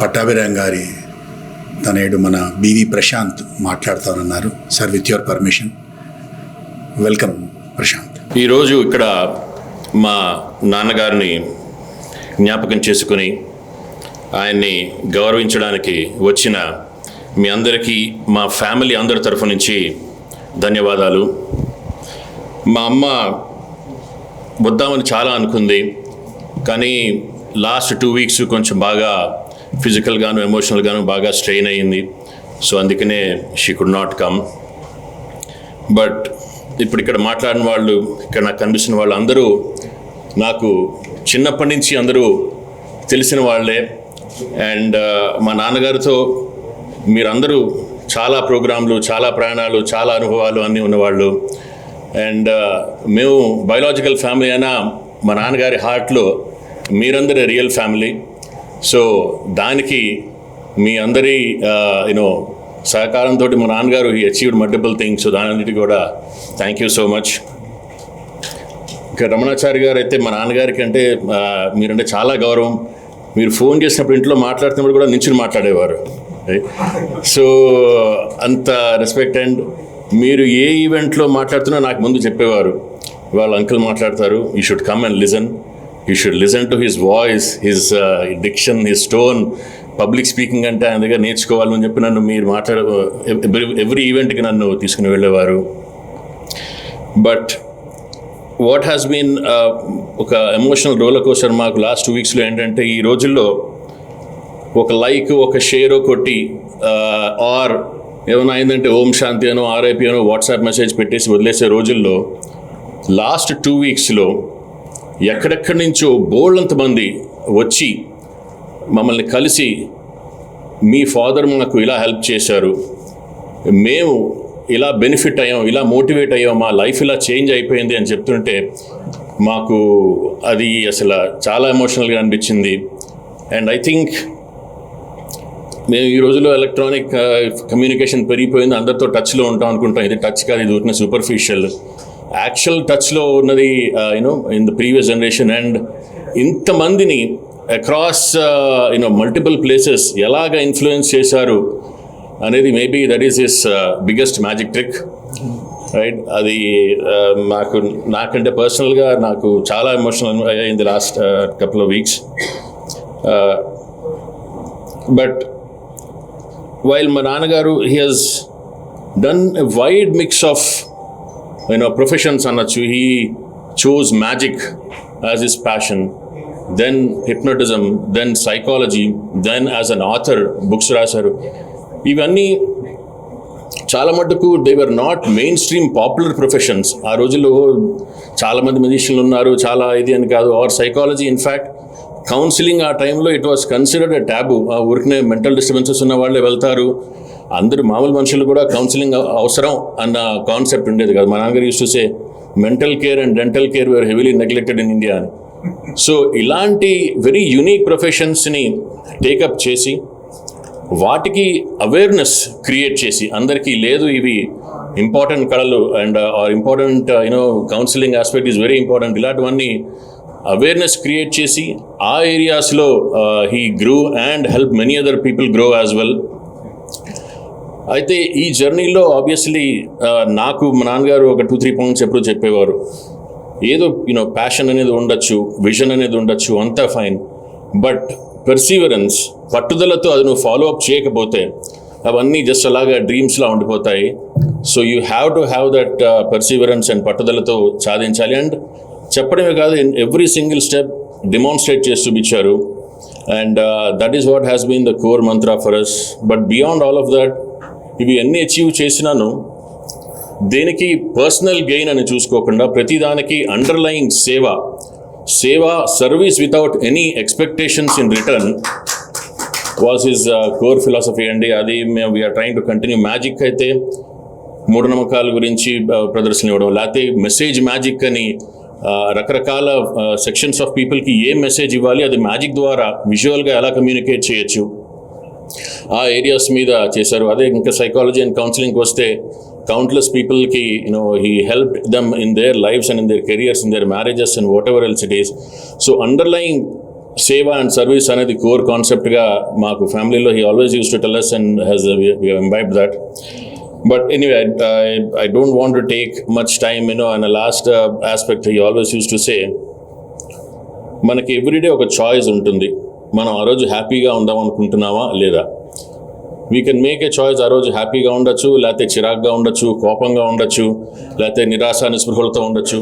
పట్టాభిరామ్ గారి తనేడు మన BV Prashanth మాట్లాడుతానన్నారు. Sir with your permission. Welcome Prashanth. ఈరోజు ఇక్కడ మా నాన్నగారిని జ్ఞాపకం చేసుకుని ఆయన్ని గౌరవించడానికి వచ్చిన మీ అందరికీ మా ఫ్యామిలీ అందరి తరఫు నుంచి ధన్యవాదాలు. మా అమ్మ వద్దామని చాలా అనుకుంది కానీ లాస్ట్ టూ వీక్స్ కొంచెం బాగా ఫిజికల్గాను ఎమోషనల్గాను బాగా స్ట్రెయిన్ అయ్యింది. సో అందుకనే she could not come but ఇప్పుడు ఇక్కడ మాట్లాడిన వాళ్ళు ఇక్కడ నాకు కనిపిస్తున్న వాళ్ళు అందరూ నాకు చిన్నప్పటి నుంచి అందరూ తెలిసిన వాళ్ళే. అండ్ uh, మా నాన్నగారితో మీరందరూ చాలా ప్రోగ్రాంలు చాలా ప్రయాణాలు చాలా అనుభవాలు అన్నీ ఉన్నవాళ్ళు. అండ్ uh, మేము బయలాజికల్ ఫ్యామిలీ అయినా మా నాన్నగారి హార్ట్లో మీరందరి రియల్ ఫ్యామిలీ సో దానికి మీ అందరి యూనో సహకారంతో మా నాన్నగారు ఈ అచీవ్డ్ మల్టిపుల్ థింగ్స్ దానికి కూడా థ్యాంక్ యూ సో మచ్ ఇంకా రమణాచారి గారు అయితే మా నాన్నగారికి అంటే మీరంటే చాలా గౌరవం. మీరు ఫోన్ చేసినప్పుడు ఇంట్లో మాట్లాడుతున్నప్పుడు కూడా నించుని మాట్లాడేవారు. సో అంత రెస్పెక్ట్ అండ్ మీరు ఏ ఈవెంట్లో మాట్లాడుతున్నా నాకు ముందు చెప్పేవారు. వాళ్ళ అంకుల్ మాట్లాడతారు. You should come and listen you should listen to his voice his diction his tone public speaking అంటే ఆయన దగ్గర నేర్చుకోవాలని చెప్పి నన్ను మీరు మాట్లాడ ఎవ్రీ ఈవెంట్కి నన్ను తీసుకుని వెళ్ళేవారు. బట్ వాట్ హ్యాస్ బీన్ ఒక ఎమోషనల్ రోలర్ కోస్టర్ మాకు లాస్ట్ టూ వీక్స్లో ఏంటంటే ఈ రోజుల్లో ఒక లైక్ ఒక షేర్ కొట్టి uh, ఆర్ ఏమైనా అయిందంటే ఓం శాంతి అనో ఆర్ఐపి అనో వాట్సాప్ మెసేజ్ పెట్టేసి వదిలేసే రోజుల్లో లాస్ట్ టూ వీక్స్లో ఎక్కడెక్కడి నుంచో బోల్డంత మంది వచ్చి మమ్మల్ని కలిసి మీ ఫాదర్ మాకు ఇలా హెల్ప్ చేశారు. మేము ఇలా బెనిఫిట్ అయ్యాం ఇలా మోటివేట్ అయ్యాం మా లైఫ్ ఇలా చేంజ్ అయిపోయింది అని చెప్తుంటే మాకు అది అసలు చాలా ఎమోషనల్గా అనిపించింది. అండ్ ఐ థింక్ మేము ఈ రోజులో ఎలక్ట్రానిక్ కమ్యూనికేషన్ పెరిగిపోయింది అందరితో టచ్లో ఉంటాం అనుకుంటాం. ఇది టచ్ కాదు ఇది ఊరిన సూపర్ఫిషియల్. యాక్చువల్ టచ్లో ఉన్నది you know in the previous generation and ఇంతమందిని across you know multiple places ఎలాగ ఇన్ఫ్లుయెన్స్ చేశారు అనేది maybe that is is biggest magic trick right అది నాకు నాకంటే పర్సనల్గా నాకు చాలా ఎమోషనల్ అయింది last couple of weeks but while మా నాన్నగారు he has done a wide mix of you know professions అనొచ్చు he chose magic as is passion then hypnotism then psychology then as an author books రాశారు. ఇవన్నీ చాలా మటుకు they were not main stream popular professions ఆ రోజుల్లో చాలామంది మ్యూజిషియన్లు ఉన్నారు చాలా ఇది అని కాదు. ఆర్ సైకాలజీ ఇన్ఫ్యాక్ట్ కౌన్సిలింగ్ ఆ టైంలో it was considered a taboo ఆ ఊరికనే మెంటల్ డిస్టర్బెన్సెస్ ఉన్న వాళ్ళే వెళ్తారు. అందరు మామూలు మనుషులు కూడా కౌన్సిలింగ్ అవసరం అన్న కాన్సెప్ట్ ఉండేది కదా. మా నాన్నగారు యూస్ చూసే mental care and dental care were heavily neglected in India అని. సో ఇలాంటి వెరీ యునీక్ ప్రొఫెషన్స్ని టేకప్ చేసి వాటికి అవేర్నెస్ క్రియేట్ చేసి అందరికీ లేదు ఇవి ఇంపార్టెంట్ కళలు and are important you know counselling aspect is very important ఇలాంటివన్నీ అవేర్నెస్ క్రియేట్ చేసి ఆ ఏరియాస్లో he grew and help many other people grow as well అయితే ఈ జర్నీలో ఆబ్వియస్లీ నాకు మా నాన్నగారు ఒక టూ త్రీ పాయింట్స్ ఎప్పుడు చెప్పేవారు. ఏదో యూనో ప్యాషన్ అనేది ఉండొచ్చు విజన్ అనేది ఉండొచ్చు అంతా ఫైన్ బట్ పెర్సీవరెన్స్ పట్టుదలతో అది నువ్వు ఫాలో అప్ చేయకపోతే అవన్నీ జస్ట్ అలాగా డ్రీమ్స్లా ఉండిపోతాయి. So you have to have that perseverance and పట్టుదలతో సాధించాలి. అండ్ చెప్పడమే కాదు in every single step demonstrate చేసి చూపించారు. And that is what has been the core mantra for us but beyond all of that ఇవి ఎన్ని అచీవ్ చేసినాను. దేనికి పర్సనల్ గెయిన్ అని చూసుకోకుండా ప్రతిదానికి అండర్లయింగ్ సేవ. Seva service without any expectations in return was is core philosophy అండి అది మేము we're trying to continue magic అయితే మూఢనమ్మకాల గురించి uh, ప్రదర్శన ఇవ్వడం. లేకపోతే మెసేజ్ మ్యాజిక్ అని uh, రకరకాల సెక్షన్స్ ఆఫ్ పీపుల్కి ఏ మెసేజ్ ఇవ్వాలి అది మ్యాజిక్ ద్వారా విజువల్గా ఎలా కమ్యూనికేట్ చేయొచ్చు? ఆ ఏరియాస్ మీద చేశారు. అదే ఇంకా సైకాలజీ అండ్ కౌన్సిలింగ్కి వస్తే కౌంట్లెస్ పీపుల్కి you know he help them in their lives and in their careers in their marriages and whatever else it is so underlying seva and service అనేది కోర్ కాన్సెప్ట్గా మాకు ఫ్యామిలీలో he always used to tell us and has imbibe that but anyway I don't want to take much time you know and last aspect he always used to say మనకి everyday ఒక choice ఉంటుంది. మనం ఆ రోజు హ్యాపీగా ఉందాం అనుకుంటున్నామా లేదా? We can make a choice ఆ రోజు హ్యాపీగా ఉండొచ్చు లేకపోతే చిరాగ్గా ఉండొచ్చు కోపంగా ఉండొచ్చు లేకపోతే నిరాశ నిస్పృహలతో ఉండొచ్చు.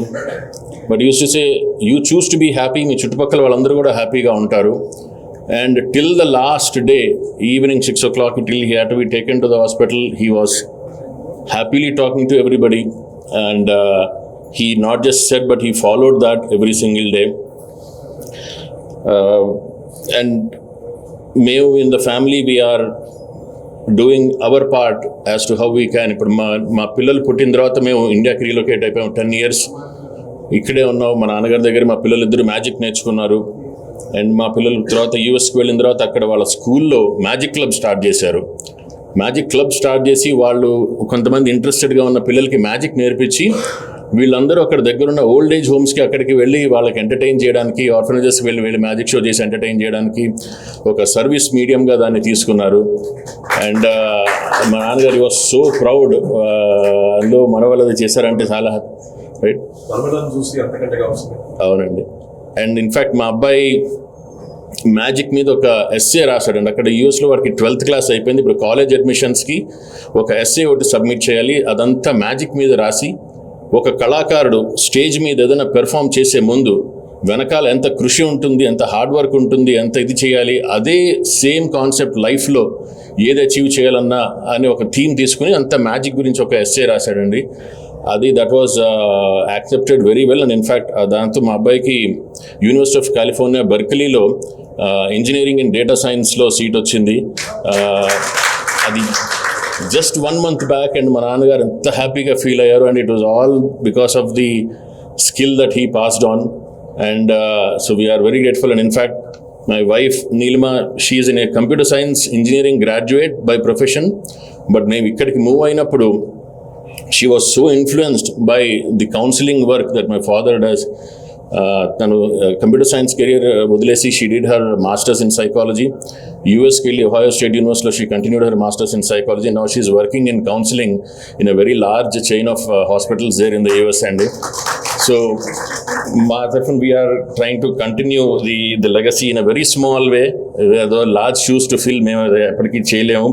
But used to say you choose to be happy మీ చుట్టుపక్కల వాళ్ళందరూ కూడా హ్యాపీగా ఉంటారు. And till the last day evening six o'clock till he had to be taken to the hospital he was happily talking to everybody and he not just said but he followed that every single day and మేము in the family we're doing our part as to how we can ఇప్పుడు మా మా పిల్లలు పుట్టిన తర్వాత మేము ఇండియాకి relocate అయిపోయాం. టెన్ ఇయర్స్ ఇక్కడే ఉన్నాం. మా నాన్నగారి దగ్గర మా పిల్లలు ఇద్దరు మ్యాజిక్ నేర్చుకున్నారు. అండ్ మా పిల్లలు తర్వాత యూఎస్కి వెళ్ళిన తర్వాత అక్కడ వాళ్ళ స్కూల్లో మ్యాజిక్ క్లబ్ స్టార్ట్ చేశారు. మ్యాజిక్ క్లబ్ స్టార్ట్ చేసి వాళ్ళు కొంతమంది ఇంట్రెస్టెడ్గా ఉన్న పిల్లలకి మ్యాజిక్ నేర్పించి వీళ్ళందరూ అక్కడ దగ్గర ఉన్న ఓల్డ్ ఏజ్ హోమ్స్కి అక్కడికి వెళ్ళి వాళ్ళకి ఎంటర్టైన్ చేయడానికి ఆర్ఫనైజెస్కి వెళ్ళి వెళ్ళి మ్యాజిక్ షో చేసి ఎంటర్టైన్ చేయడానికి ఒక సర్వీస్ మీడియంగా దాన్ని తీసుకున్నారు. అండ్ మా నాన్నగారు వాజ్ సో ప్రౌడ్ అందులో మన వాళ్ళది చేశారంటే చాలా రైట్ అవునండి. అండ్ ఇన్ఫ్యాక్ట్ మా అబ్బాయి మ్యాజిక్ మీద ఒక ఎస్ఏ రాశాడండి. అక్కడ యూఎస్లో వాడికి ట్వెల్త్ క్లాస్ అయిపోయింది. ఇప్పుడు కాలేజ్ అడ్మిషన్స్కి ఒక ఎస్ఏ ఒకటి సబ్మిట్ చేయాలి. అదంతా మ్యాజిక్ మీద రాసి ఒక కళాకారుడు స్టేజ్ మీద ఏదైనా పెర్ఫామ్ చేసే ముందు వెనకాల ఎంత కృషి ఉంటుంది ఎంత హార్డ్ వర్క్ ఉంటుంది ఎంత ఇది చేయాలి అదే సేమ్ కాన్సెప్ట్ లైఫ్లో ఏది అచీవ్ చేయాలన్నా అని ఒక థీమ్ తీసుకుని అంత మ్యాజిక్ గురించి ఒక ఎస్ఏ రాశాడండి. అది that was accepted very well and in fact దాంతో మా అబ్బాయికి యూనివర్సిటీ ఆఫ్ కాలిఫోర్నియా బర్కలీలో ఇంజనీరింగ్ ఇన్ డేటా సైన్స్లో సీట్ వచ్చింది. Uh, అది just one month back and మా నాన్నగారు ఎంత హ్యాపీగా ఫీల్ అయ్యారు and it was all because of the skill that he passed on and so we're very grateful and in fact my wife Neelima she's in a computer science engineering graduate by profession but మేము ఇక్కడికి move అయినప్పుడు she was so influenced by the counselling work that my father does తను computer science career వదిలేసి she did her masters in psychology యూఎస్కి వెళ్ళి Ohio state యూనివర్సిటీలో she continued her masters in psychology now she's working in counselling in a very large chain of hospitals there in the US అండి so మా తరఫున we're trying to continue the the legacy in a very small way ఏదో large shoes to fill మేము ఎప్పటికీ చేయలేము.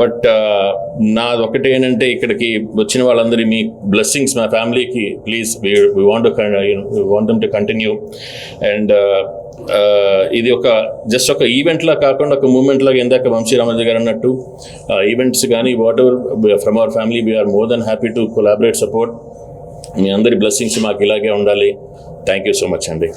But uh, నాది ఒకటి ఏంటంటే ఇక్కడికి వచ్చిన వాళ్ళందరి మీ బ్లెస్సింగ్స్ మా ఫ్యామిలీకి please we want want to continue and ఇది ఒక జస్ట్ ఒక ఈవెంట్లా కాకుండా ఒక మూమెంట్ లాగా ఇందాక వంశీ రామరాజు గారు అన్నట్టు ఈవెంట్స్ కానీ whatever from our family we're more then happy to collaborate support మీ అందరి బ్లెస్సింగ్స్ మాకు ఇలాగే ఉండాలి. థ్యాంక్ యూ సో మచ్ అండి.